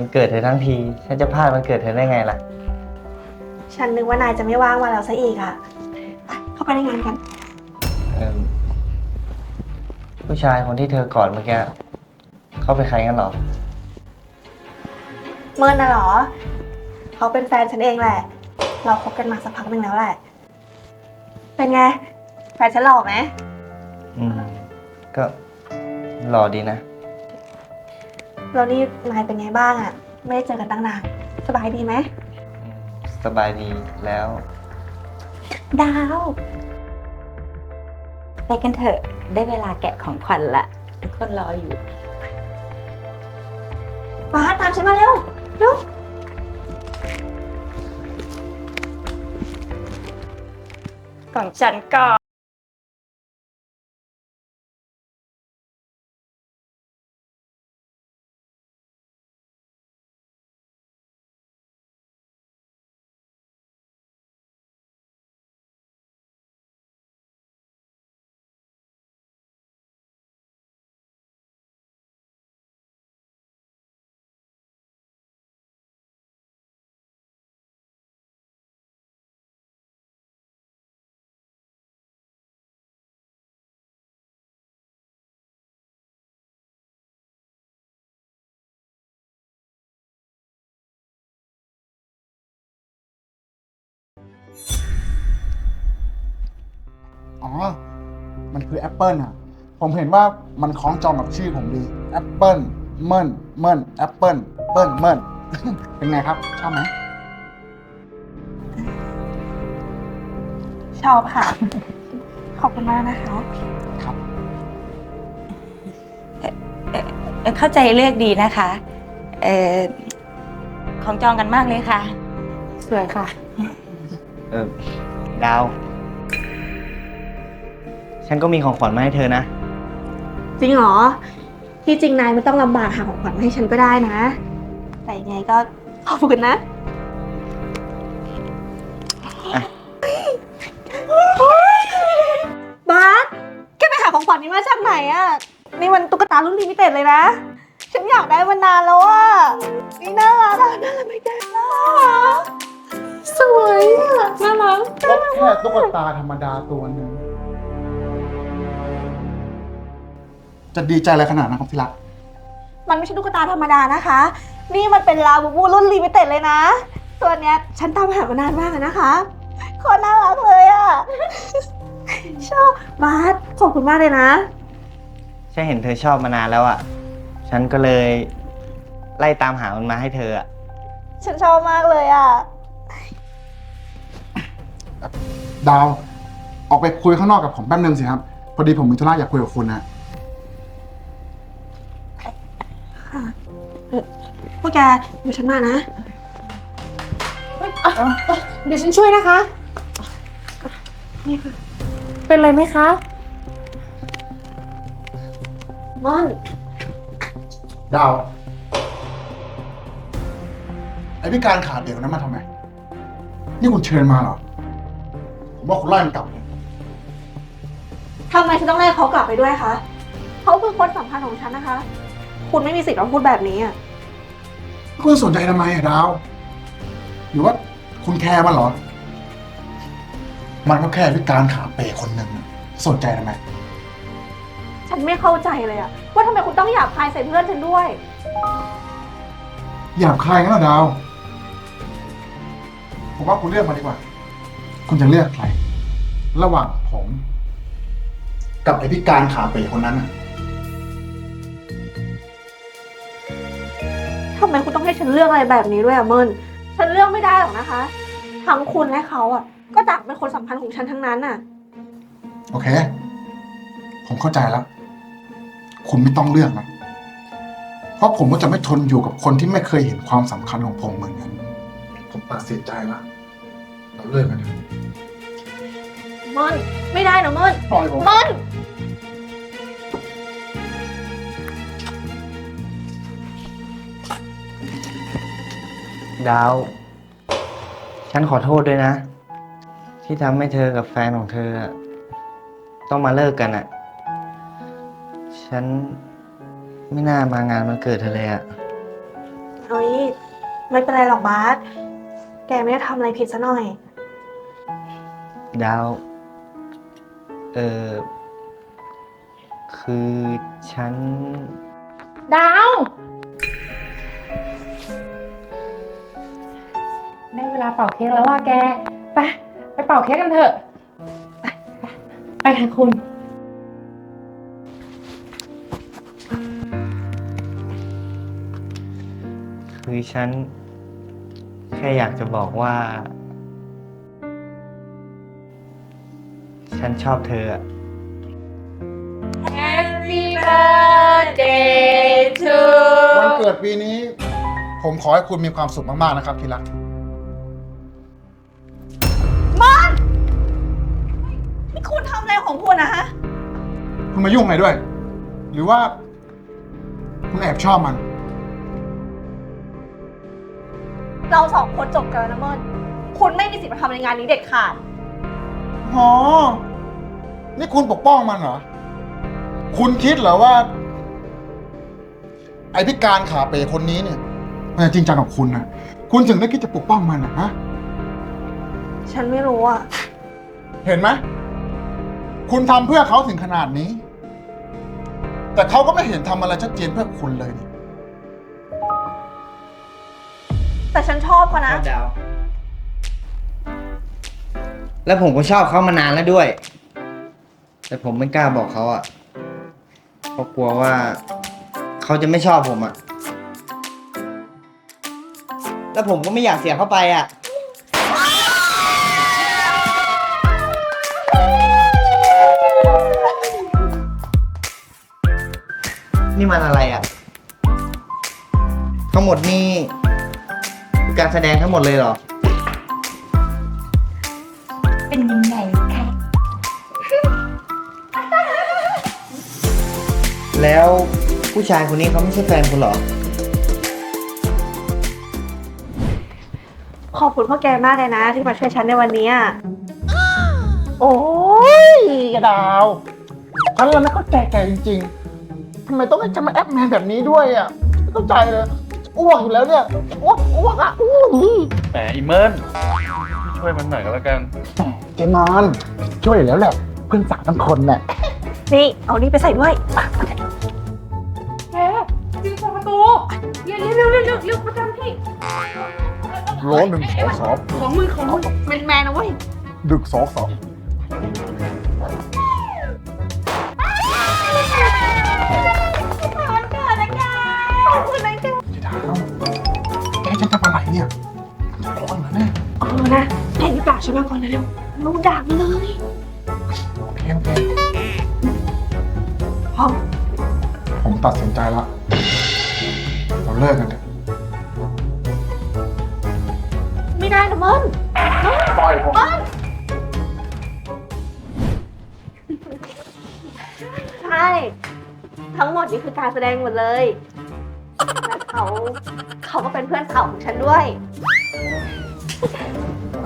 มันเกิดเธอทั้งทีฉันจะพลาดมันเกิดเธอได้ไงล่ะ ฉันนึกว่านายจะไม่ว่างมาแล้วซะอีกอะไปเข้าไปในงานกัน เอิ่มผู้ชายคนที่เธอกอดเมื่อกี้เขาเป็นใครกันหรอ เมินน่ะเหรอ เขาเป็นแฟนฉันเองแหละ เราคบกันมาสักพักหนึ่งแล้วแหละ เป็นไง แฟนฉันหล่อไหม อืม ก็หล่อดีนะ แล้วนี่นายเป็นไงบ้างอะไม่ได้เจอกันตั้งนานสบายดีไหมอืมสบายดีแล้ว ดาว ไปกันเถอะ ได้เวลาแกะของขวัญละทุกคนรออยู่บาสตามฉันมาเร็วเร็วของฉันก่อ อ๋อ มันคือแอปเปิลอะ ผมเห็นว่ามันคล้องจองกับชื่อผมดีแอปเปิลเมินเมินแอปเปิลเปิลเมินเป็นไงครับ ชอบไหมชอบค่ะ ขอบคุณมากนะคะครับเอ่อเข้าใจเลือกดีนะคะเออของจองกันมากเลยค่ะ สวยค่ะ เออดาว ฉันก็มีของขวัญมาให้เธอนะ จริงเหรอ ที่จริงนายไม่ต้องลำบากหาของขวัญมาให้ฉันก็ได้นะ แต่ยังไงก็ขอบคุณนะ อะ บาสแกไปหาของขวัญนี้มาจากไหนอะนี่มันตุ๊กตารุ่นลิมิเต็ดเลยนะ ฉันอยากได้มานานแล้วอะนี่น่ารักอะน่ารักไหมแกน่ารักสวยอะน่ารัก ก็แค่ตุ๊กตาธรรมดาตัวหนึ่ง จะดีใจอะไรขนาดนั้นครับที่รัก มันไม่ใช่ตุ๊กตาธรรมดานะคะ นี่มันเป็นลาบูบูรุ่นลิมิเต็ดเลยนะ ตัวเนี้ยฉันตามหามานานมากเลยนะคะโคนน่ารักเลยอะ ชอบบาสขอบคุณมากเลยนะ ฉันเห็นเธอชอบมานานแล้วอะ่ะ ฉันก็เลยไล่ตามหามันมาให้เธออะฉันชอบมากเลยอะดาว ออกไปคุยข้างนอกกับผมแป๊บนึงสิครับ พอดีผมมีธุระอยากคุยกับคุณนะ พวกแกอยู่ฉันมานะ เดี๋ยวฉันช่วยนะคะเป็นไรไหมคะ ม่อน ดาว ไอพิการขาเดียวนั้นมาทำไม นี่คุณเชิญมาเหรอ ผมว่าคุณไล่มันกลับเลยทำไมฉันต้องไล่เขากลับไปด้วยคะ เขาคือคนสำคัญของฉันนะคะ คุณไม่มีสิทธิ์มาพูดแบบนี้อะคุณสนใจทำไมอะดาว หรือว่าคุณแคร์มันเหรอ มันก็แค่พิการขาเป๋คนหนึ่งอะสนใจทำไม ฉันไม่เข้าใจเลยอะว่าทำไมคุณต้องหยาบคายใส่เพื่อนฉันด้วย หยาบคายงั้นเหรอดาว ผมว่าคุณเลือกมาดีกว่า คุณจะเลือกใคร ระหว่างผม กับไอพิการขาเป๋คนนั้นอะ ทำไมคุณต้องให้ฉันเลือกอะไรแบบนี้ด้วยอะเมินฉันเลือกไม่ได้หรอกนะคะ ทั้งคุณและเขาอะก็ต่างเป็นคนสำคัญของฉันทั้งนั้นอะโอเค ผมเข้าใจแล้ว คุณไม่ต้องเลือกนะ เพราะผมก็จะไม่ทนอยู่กับคนที่ไม่เคยเห็นความสำคัญของผมเหมือนกันผมตัดสินใจแล้วเราเลิกกันเถอะเมินไม่ได้นะเมินปล่อยผม เมิน ดาว ฉันขอโทษด้วยนะ ที่ทำให้เธอกับแฟนของเธออะต้องมาเลิกกันอะ่ะฉันไม่น่ามางานมันเกิดเธอเลยอะเฮ้ยไม่เป็นไรหรอกบาสแกไม่ได้ทำอะไรผิดซะหน่อย ดาว เออคือฉัน ดาว ลาเป่าเค้กแล้วว่าแก ไปไปเป่าเค้กกันเถอะ ไปไปไปค่ะคุณคือฉัน แค่อยากจะบอกว่า ฉันชอบเธออะ Happy birthday to วันเกิดปีนี้ ผมขอให้คุณมีความสุขมาก ๆ นะครับที่รัก นะฮะคุณมายุ่งอะไรด้วย หรือว่า คุณแอบชอบมัน เราสองคนจบกันแล้วนะเมินคุณไม่มีสิทธิ์มาทำในงานนี้เด็ดขาดอ๋อนี่คุณปกป้องมันเหรอ คุณคิดเหรอว่า ไอพิการขาเป๋คนนี้เนี่ย มันจะจริงจังกับคุณนะคุณถึงได้คิดจะปกป้องมันนะฮะ ฉันไม่รู้อะเห็นไหม คุณทำเพื่อเขาถึงขนาดนี้ แต่เขาก็ไม่เห็นทำอะไรชัดเจนเพื่อคุณเลยนี่แต่ฉันชอบเขานะ ดาว แล้วผมก็ชอบเขามานานแล้วด้วย แต่ผมไม่กล้าบอกเขาอะ เพราะกลัวว่า เขาจะไม่ชอบผมอะ แล้วผมก็ไม่อยากเสียเขาไปอะ นี่มันอะไรอะ ทั้งหมดนี่คือการแสดงทั้งหมดเลยเหรอ เป็นยังไงคะแล้วผู้ชายคนนี้เขาไม่ใช่แฟนคุณเหรอ ขอบคุณพ่อแกมากเลยนะ ที่มาช่วยฉันในวันนี้อะโอ้ยกระดาวฉันแล้วไม่เข้าใจแกจริงๆ ทำไมต้องให้ฉันมาแอปแมนแบบนี้ด้วยอะไม่เข้าใจเลยอ้วกอยู่แล้วเนี่ยอ้วกอ้วกอะอู้หูแหมอีเมินช่วยมันหน่อยก็แล้วกันเจนอนช่วยอยู่แล้วแหละเพื่อนสาวทั้งคนแหละนี่ เอานี่ไปใส่ด้วยแกจีบเปิดประตูเร็วเร็วเร็วเร็วเร็วประจำที่ร้อนหนึ่งสองสองของมือของมือแมนแมนๆนะเว้ยดึกสองสอง ฉันมาก่อนนะเร็วลูกด่ามาเลยโอเคโอเคพร้อมผมตัดสินใจแล้วเราเลิกกันเถอะไม่ได้นะเมินปล่อยผมใช่ ทั้งหมดนี่คือการแสดงหมดเลยและเขาเขาก็เป็นเพื่อนสาวของฉันด้วย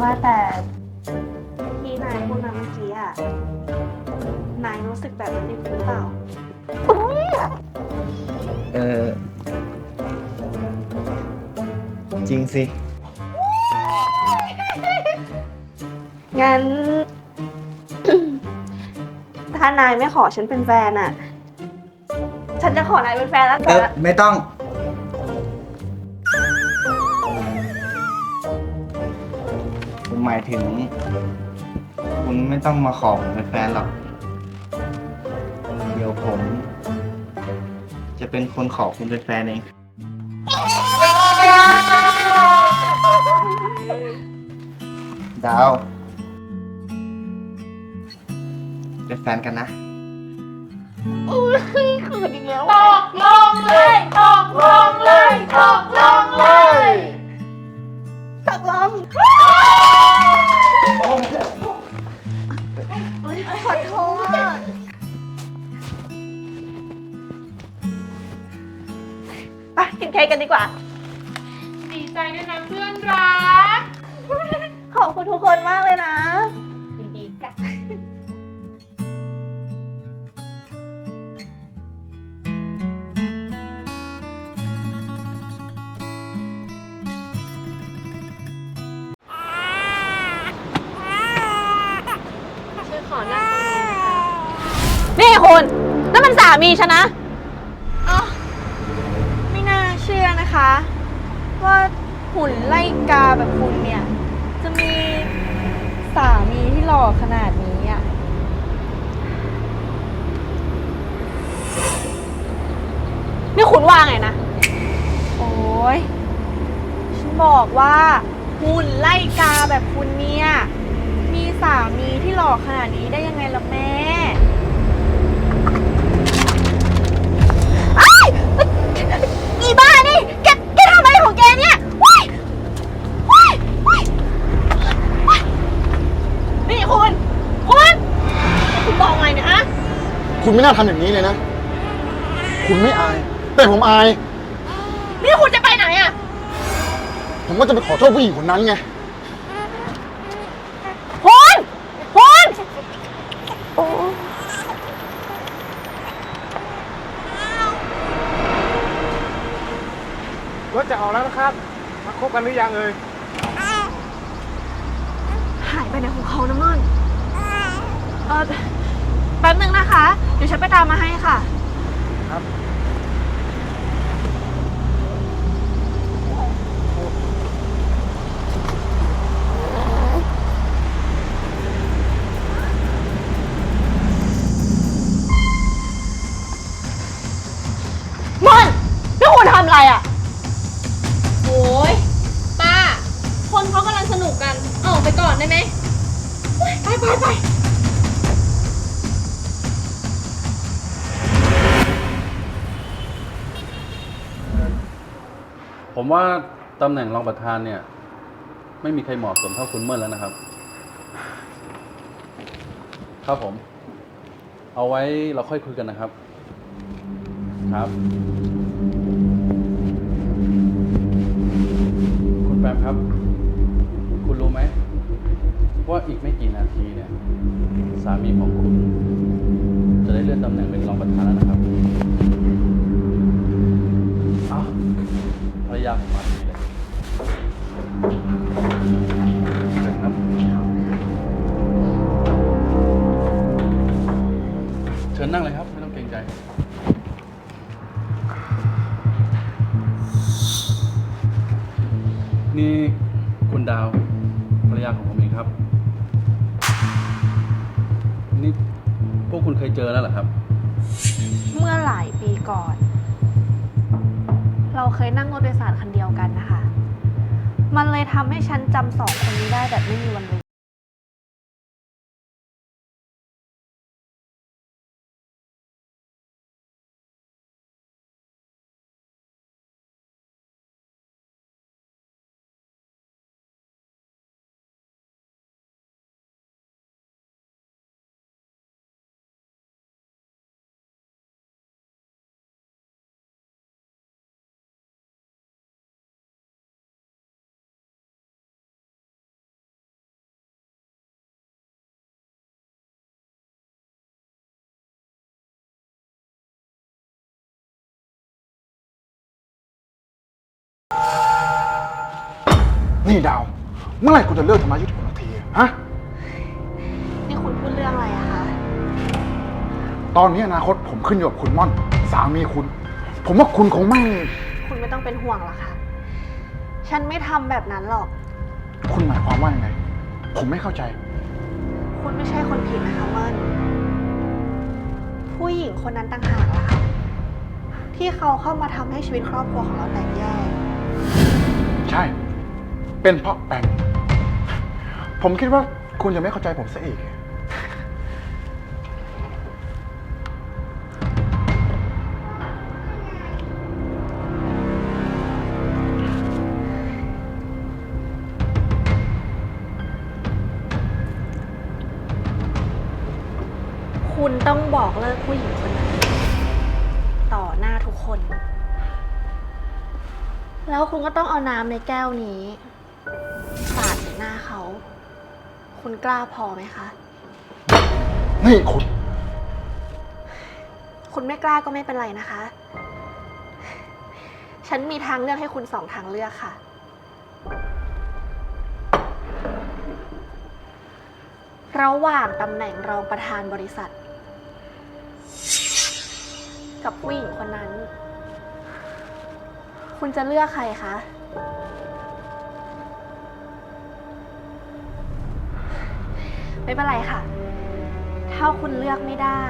ว่าแต่ที่นายพูด มาเมื่อกี้อะนายรู้สึกแบบนั้นจริงหรือเปล่า เออ จริงสิ งั้น ถ้านายไม่ขอฉันเป็นแฟนอะฉันจะขอนายเป็นแฟนแล้วเอกันอไม่ต้อง ผมหมายถึง คุณไม่ต้องมาขอผมเป็นแฟนหรอก เดี๋ยวผม จะเป็นคนขอคุณเป็นแฟนเอง ดาว เป็นแฟนกันนะตกลงเลยตกลงเลย มันสามีฉันนะอ๋อไม่น่าเชื่อนะคะ ว่าหุ่นไล่กาแบบคุณเนี่ย จะมีสามีที่หล่อขนาดนี้อะ นี่คุณว่าไงนะ โอ้ยฉันบอกว่าหุ่นไล่กาแบบคุณเนี่ย มีสามีที่หล่อขนาดนี้ได้ยังไงล่ะแม่ อีบ้านี่ แก แกทำอะไรของแกเนี่ยว้ายว้ายว้ายว้ายนี่คุณ คุณ คุณบอกไงเนี่ยฮะ คุณไม่น่าทำอย่างนี้เลยนะ คุณไม่อาย แต่ผมอาย นี่คุณจะไปไหนอะผมก็จะไปขอโทษผู้หญิงคนนั้นไง คุณคุณ รถจะออกแล้วนะครับ มาคบกันหรือยังเอ่ยหายไปไหนของเขานะม่อนเออแป๊บนึงนะคะ เดี๋ยวฉันไปตามมาให้ค่ะ ครับ ว่าตำแหน่งรองประธานเนี่ย ไม่มีใครเหมาะสมเท่าคุณเมินแล้วนะครับ ครับผม เอาไว้เราค่อยคุยกันนะครับ ครับ คุณแปมครับ คุณรู้ไหม ว่าอีกไม่กี่นาทีเนี่ย สามีของคุณ จะได้เลื่อนตำแหน่งเป็นรองประธานแล้วนะครับอ้าว ภรรยาผมมาทีเลยเชิญครับเชิญนั่งเลยครับ ไม่ต้องเกรงใจ นี่คุณดาวภรรยาของผมเองครับ นี่พวกคุณเคยเจอแล้วเหรอครับ เมื่อหลายปีก่อน เราเคยนั่งรถโดยสารคันเดียวกันนะคะ มันเลยทำให้ฉันจำสองคนนี้ได้แบบไม่มีวันลืม นี่ดาว เมื่อไหร่คุณจะเลิกทำร้ายยุทธผมสักทีอะฮะ นี่คุณพูดเรื่องอะไรอะคะ ตอนนี้อนาคตผมขึ้นอยู่กับคุณม่อน สามีคุณ ผมว่าคุณคงไม่ คุณไม่ต้องเป็นห่วงหรอกค่ะ ฉันไม่ทำแบบนั้นหรอก คุณหมายความว่ายังไง ผมไม่เข้าใจ คุณไม่ใช่คนผิดนะคะเมินผู้หญิงคนนั้นต่างหากล่ะค่ะที่เขาเข้ามาทำให้ชีวิตครอบครัวของเราแตกแยก ใช่ เป็นเพราะแปงผมคิดว่าคุณจะไม่เข้าใจผมซะอีก คุณต้องบอกเลิกผู้หญิงคนนั้นต่อหน้าทุกคน แล้วคุณก็ต้องเอาน้ำในแก้วนี้ หน้าเขา คุณกล้าพอไหมคะ นี่คุณ คุณไม่กล้าก็ไม่เป็นไรนะคะ ฉันมีทางเลือกให้คุณสองทางเลือกค่ะ ระหว่างตำแหน่งรองประธานบริษัท กับผู้หญิงคนนั้น คุณจะเลือกใครคะ ไม่เป็นไรค่ะ ถ้าคุณเลือกไม่ได้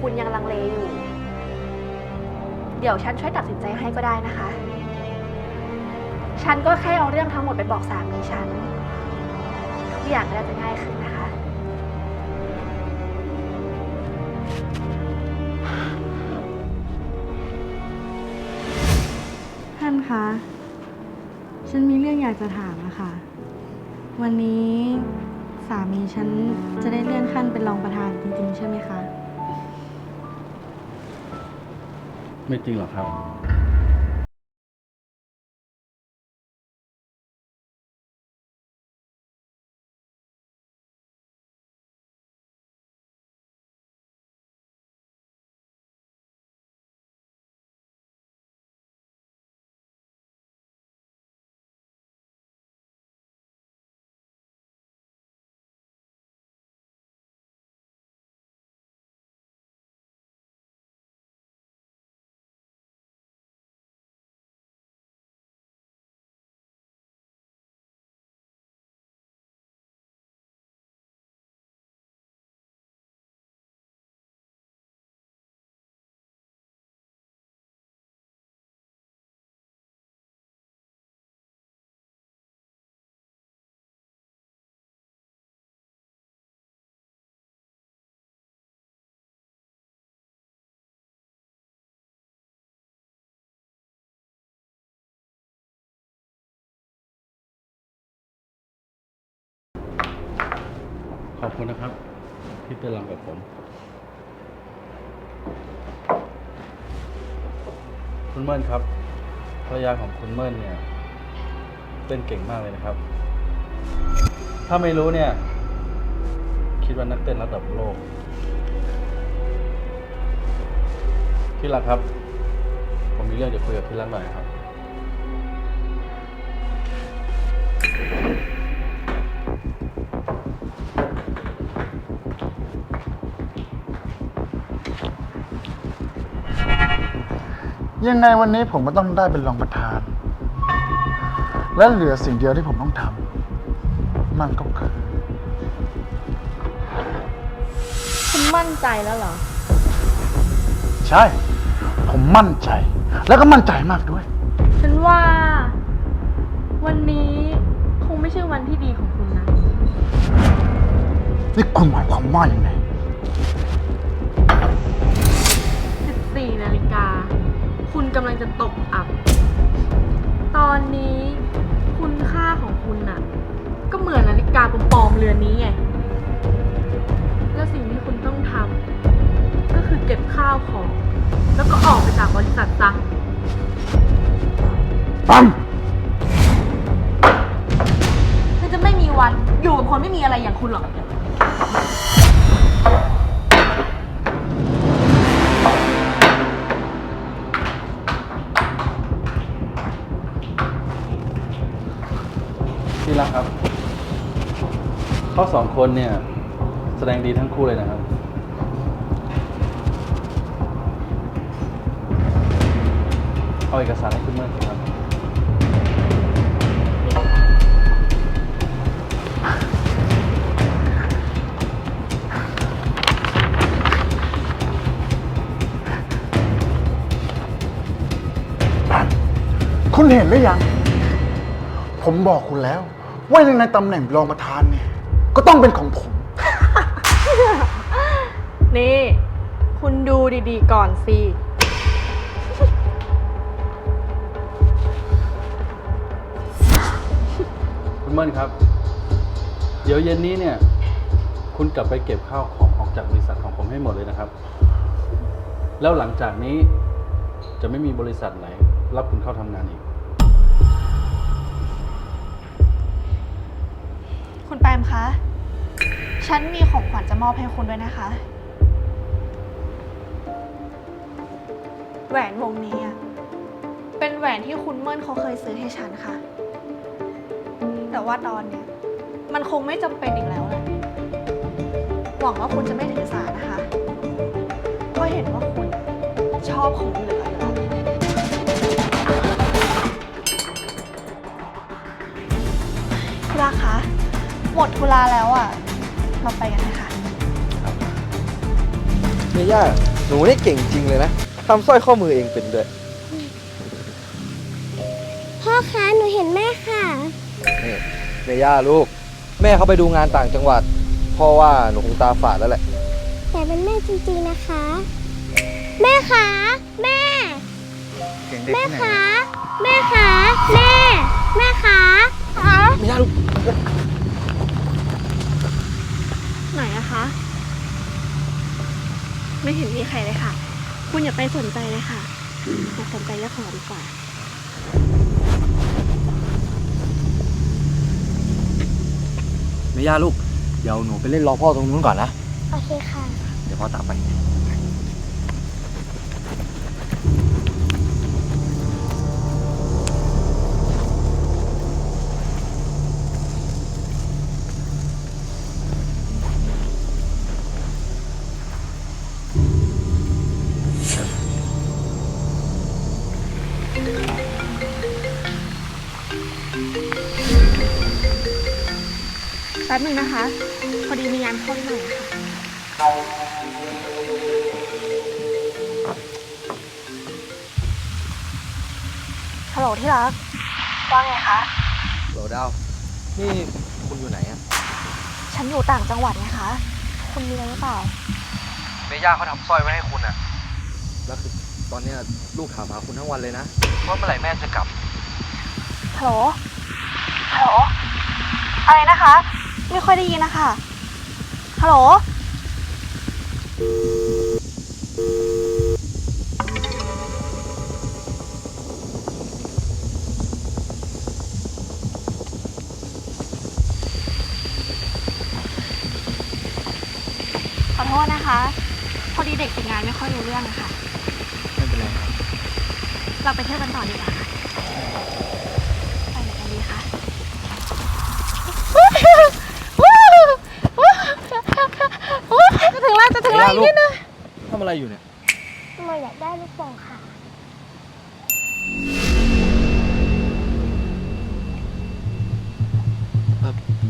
คุณยังลังเลอยู่ เดี๋ยวฉันช่วยตัดสินใจให้ก็ได้นะคะ ฉันก็แค่เอาเรื่องทั้งหมดไปบอกสามีฉัน ทุกอย่างก็จะง่ายขึ้นนะคะ ท่านคะ ฉันมีเรื่องอยากจะถามอะค่ะ วันนี้ สามีฉันจะได้เลื่อนขั้นเป็นรองประธานจริงๆ ใช่ไหมคะ ไม่จริงหรอกครับ อบคุณนะครับ ที่เตือนเรากับผม คุณเมินครับภรรยาของคุณเมินเนี่ยเต้นเก่งมากเลยนะครับ ถ้าไม่รู้เนี่ย คิดว่านักเต้นระดับโลก ที่รักครับ ผมมีเรื่องจะคุยกับที่รักหน่อยครับ ยังไงวันนี้ผมก็ต้องได้เป็นรองประธาน และเหลือสิ่งเดียวที่ผมต้องทำมันก็คือ คุณมั่นใจแล้วเหรอ ใช่ ผมมั่นใจ แล้วก็มั่นใจมากด้วย ฉันว่า วันนี้คงไม่ใช่วันที่ดีของคุณนะ นี่คุณหมายความว่ายังไง 14นาฬิกา คุณกำลังจะตกอับ ตอนนี้คุณค่าของคุณน่ะ ก็เหมือนนาฬิกาปลอมๆเรือนนี้ไง แล้วสิ่งที่คุณต้องทำก็คือเก็บข้าวของ แล้วก็ออกไปจากบริษัทซะปั๊มฉันจะไม่มีวันอยู่กับคนไม่มีอะไรอย่างคุณหรอก เขาสองคนเนี่ย แสดงดีทั้งคู่เลยนะครับ เอาเอกสารให้คุณเมื่อครับ คุณเห็นหรือยัง ผมบอกคุณแล้ว ว่าในตำแหน่งรองประธานเนี่ย ก็ต้องเป็นของผม นี่ คุณดูดีๆก่อนสิ คุณเมื่อนครับ เดี๋ยวเย็นนี้เนี่ย คุณกลับไปเก็บข้าวของออกจากบริษัทของผมให้หมดเลยนะครับ แล้วหลังจากนี้จะไม่มีบริษัทไหน รับคุณเข้าทำงานอีก คุณแปมคะ ฉันมีของขวัญจะมอบให้คุณด้วยนะคะ แหวนวงนี้อะเป็นแหวนที่คุณเมิ่นเขาเคยซื้อให้ฉันค่ะ แต่ว่าตอนเนี้ยมันคงไม่จำเป็นอีกแล้วแหละหวังว่าคุณจะไม่ถือสานะคะเพราะเห็นว่าคุณชอบของเหลือ ดธุระแล้วอะ เราไปกันนะคะเมย่าหนูนี่เก่งจริงเลยนะทำสร้อยข้อมือเองเป็นด้วย พ่อคะหนูเห็นแม่ค่ะ นี่เมย่าลูก แม่เขาไปดูงานต่างจังหวัดเพราะว่าหนูคงตาฝาดแล้วแหละ แต่เป็นแม่จริงๆนะคะ แม่คะแม่เสียงเด็กแม่ที่ไหนคะ แม่คะแม่ แม่คะคะเมย่าลูก ไหนอะคะ ไม่เห็นมีใครเลยค่ะ คุณอย่าไปสนใจเลยค่ะอย่าสนใจเรื่องของเราดีกว่า เมย่าลูก เดี๋ยวหนูไปเล่นรอพ่อตรงนู้นก่อนนะ โอเคค่ะ เดี๋ยวพ่อตามไป นึงนะคะ พอดีมีงานเข้านิดหน่อยค่ะฮัลโหลที่รัก ว่าไงคะ โหลดาว นี่คุณอยู่ไหนอะฉันอยู่ต่างจังหวัดไงคะ คุณมีอะไรหรือเปล่า เมย่าเขาทำสร้อยไว้ให้คุณอะแล้วคือตอนเนี้ยลูกถามหาคุณทั้งวันเลยนะ ว่าเมื่อไหร่แม่จะกลับ ฮัลโหล ฮัลโหล อะไรนะคะ ไม่ค่อยได้ยินนะคะ ฮัลโหล ขอโทษนะคะ พอดีเด็กฝึกงานไม่ค่อยรู้เรื่องอะค่ะ ไม่เป็นไรครับ เราไปเที่ยวกันต่อดีกว่า จะถึงแล้วจะถึงแล้วอีกนิดนึงทำอะไรอยู่เนี่ยหนูอยากได้ลูกโป่งค่ะ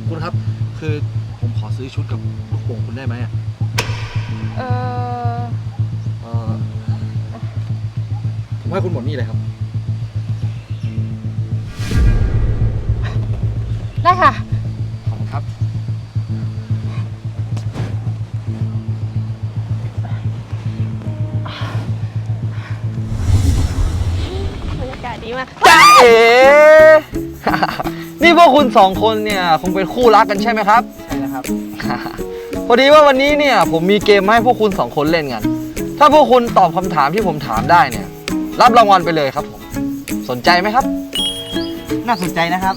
คุณครับ คือผมขอซื้อชุดกับลูกโป่งคุณได้ไหมอะเออเออผมให้คุณหมดนี่เลยครับ ได้ค่ะ นี่พวกคุณสองคนเนี่ยคงเป็นคู่รักกันใช่ไหมครับ ใช่นะครับ พอดีว่าวันนี้เนี่ยผมมีเกมมาให้พวกคุณสองคนเล่นกัน ถ้าพวกคุณตอบคำถามที่ผมถามได้เนี่ย รับรางวัลไปเลยครับผม สนใจไหมครับ น่าสนใจนะครับ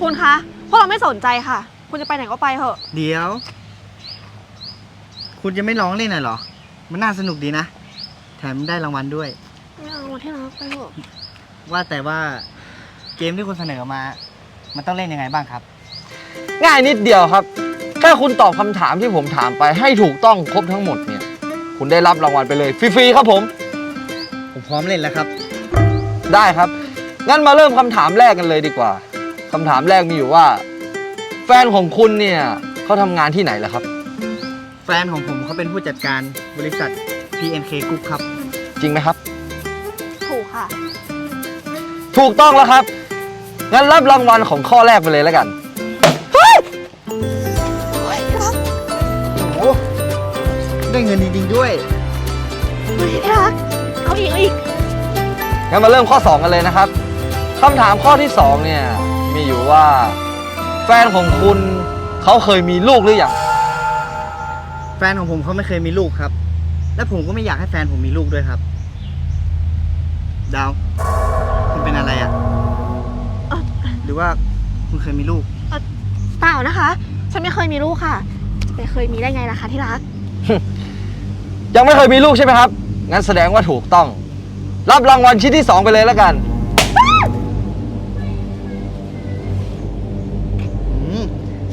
คุณคะพวกเราไม่สนใจค่ะ คุณจะไปไหนก็ไปเถอะ เดี๋ยว คุณจะไม่ร้องเล่นหน่อยเหรอ มันน่าสนุกดีนะ แถมได้รางวัลด้วย ไม่เอาที่รักไปเถอะ ว่าแต่ว่า เกมที่คุณเสนอมา มันต้องเล่นยังไงบ้างครับ ง่ายนิดเดียวครับแค่คุณตอบคำถามที่ผมถามไปให้ถูกต้องครบทั้งหมดเนี่ย คุณได้รับรางวัลไปเลยฟรีๆครับผม ผมพร้อมเล่นแล้วครับ ได้ครับ งั้นมาเริ่มคำถามแรกกันเลยดีกว่า คำถามแรกมีอยู่ว่า แฟนของคุณเนี่ยเขาทำงานที่ไหนล่ะครับ แฟนของผมเขาเป็นผู้จัดการบริษัท PNK Group ครับ จริงไหมครับ ถูกค่ะ ถูกต้องแล้วครับ งั้นรับรางวัลของข้อแรกไปเลยแล้วกัน โอ้ได้เงินจริงๆด้วย เฮ้ยที่รักเอาอีกเอาอีกงั้นมาเริ่มข้อ 2 กันเลยนะครับคำถามข้อที่ 2 เนี่ย มีอยู่ว่า แฟนของคุณเขาเคยมีลูกหรือยังแฟนของผมเขาไม่เคยมีลูกครับ และผมก็ไม่อยากให้แฟนผมมีลูกด้วยครับ ดาว รือว่าคุณเคยมีลูก เปล่านะคะ ฉันไม่เคยมีลูกค่ะ จะไปเคยมีได้ไงล่ะคะที่รัก ยังไม่เคยมีลูกใช่ไหมครับ งั้นแสดงว่าถูกต้อง รับรางวัลชิ้นที่ 2 ไปเลยแล้วกัน อืม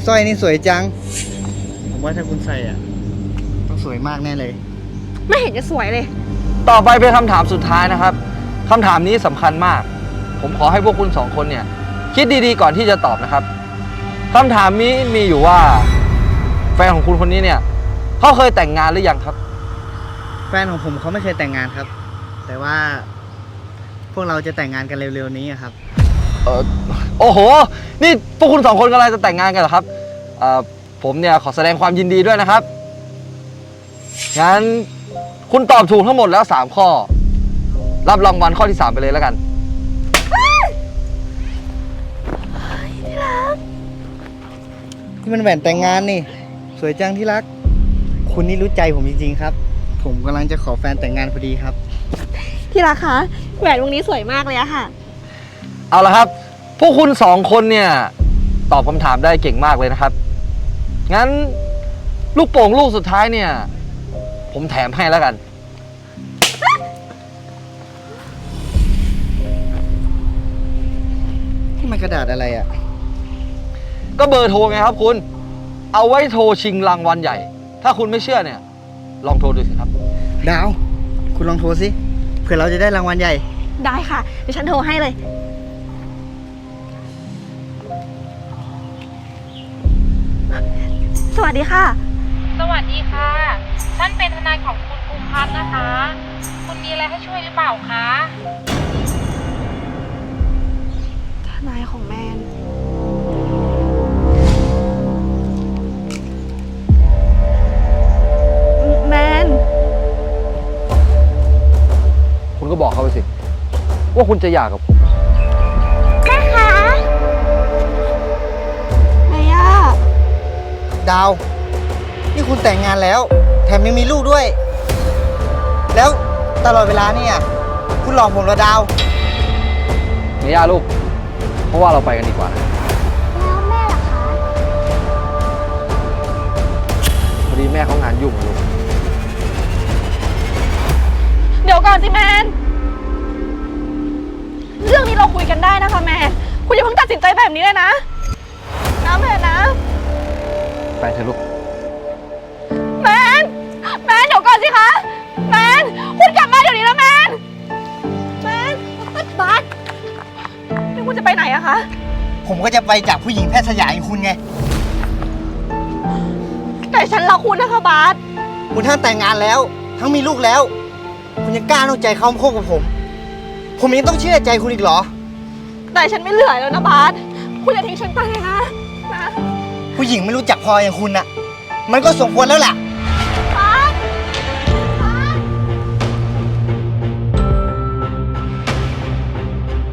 สร้อยนี่สวยจัง ผมว่าถ้าคุณใส่อะ ต้องสวยมากแน่เลย ไม่เห็นจะสวยเลย ต่อไปเป็นคำถามสุดท้ายนะครับคำถามนี้สำคัญมาก ผมขอให้พวกคุณสองคนเนี่ย คิดดีๆก่อนที่จะตอบนะครับคำถามนี้มีอยู่ว่า แฟนของคุณคนนี้เนี่ยเขาเคยแต่งงานหรือยังครับ แฟนของผมเขาไม่เคยแต่งงานครับ แต่ว่าพวกเราจะแต่งงานกันเร็วๆนี้อะครับ เออโอ้โห นี่พวกคุณสองคนกำลังจะแต่งงานกันเหรอครับเอ่อผมเนี่ยขอแสดงความยินดีด้วยนะครับ งั้นคุณตอบถูกทั้งหมดแล้ว 3 ข้อ รับรางวัลข้อที่ 3 ไปเลยแล้วกัน ที่มันแหวนแต่งงานนี่ สวยจังที่รัก คุณนี่รู้ใจผมจริงๆครับ ผมกำลังจะขอแฟนแต่งงานพอดีครับ ที่รักคะแหวนวงนี้สวยมากเลยอะค่ะ เอาละครับ พวกคุณสองคนเนี่ย ตอบคำถามได้เก่งมากเลยนะครับ งั้นลูกโป่งลูกสุดท้ายเนี่ย ผมแถมให้แล้วกัน ที่มันกระดาษอะไรอะ ก็เบอร์โทรไงครับคุณ เอาไว้โทรชิงรางวัลใหญ่ ถ้าคุณไม่เชื่อเนี่ย ลองโทรดูสิครับ ดาว คุณลองโทรสิเผื่อเราจะได้รางวัลใหญ่ ได้ค่ะเดี๋ยวฉันโทรให้เลย สวัสดีค่ะ สวัสดีค่ะ ฉันเป็นทนายของคุณภูมิพัฒน์นะคะ คุณมีอะไรให้ช่วยหรือเปล่าคะ ทนายของแมน คุณก็บอกเขาไปสิ ว่าคุณจะหย่ากับผมแม่คะแม่ย่าดาว นี่คุณแต่งงานแล้ว แถมยังมีลูกด้วย แล้วตลอดเวลาเนี่ย คุณหลอกผมเหรอดาวเมย่าลูก เพราะว่าเราไปกันดีกว่าแล้วแม่ล่ะคะ พอดีแม่เขางานยุ่งอะลูก เดี๋ยวก่อนสิแมน เรื่องนี้เราคุยกันได้นะคะแมน คุณอย่าเพิ่งตัดสินใจแบบนี้เลยนะ นะแมนนะ ไปเถอะลูก แมน แมนเดี๋ยวก่อนสิคะ แมน คุณกลับมาเดี๋ยวนี้นะแมน แมนบาสนี่คุณจะไปไหนอะคะ ผมก็จะไปจากผู้หญิงแพทย์สยามอย่างคุณไง แต่ฉันรักคุณนะคะบาสคุณทั้งแต่งงานแล้ว ทั้งมีลูกแล้ว คุณยังกล้านอกใจเขามาคบกับผม ผมยังต้องเชื่อใจคุณอีกเหรอ แต่ฉันไม่เหลือแล้วนะบาสคุณอย่าทิ้งฉันไปเลยนะนะ ผู้หญิงไม่รู้จักพออย่างคุณน่ะ มันก็สมควรแล้วแหละ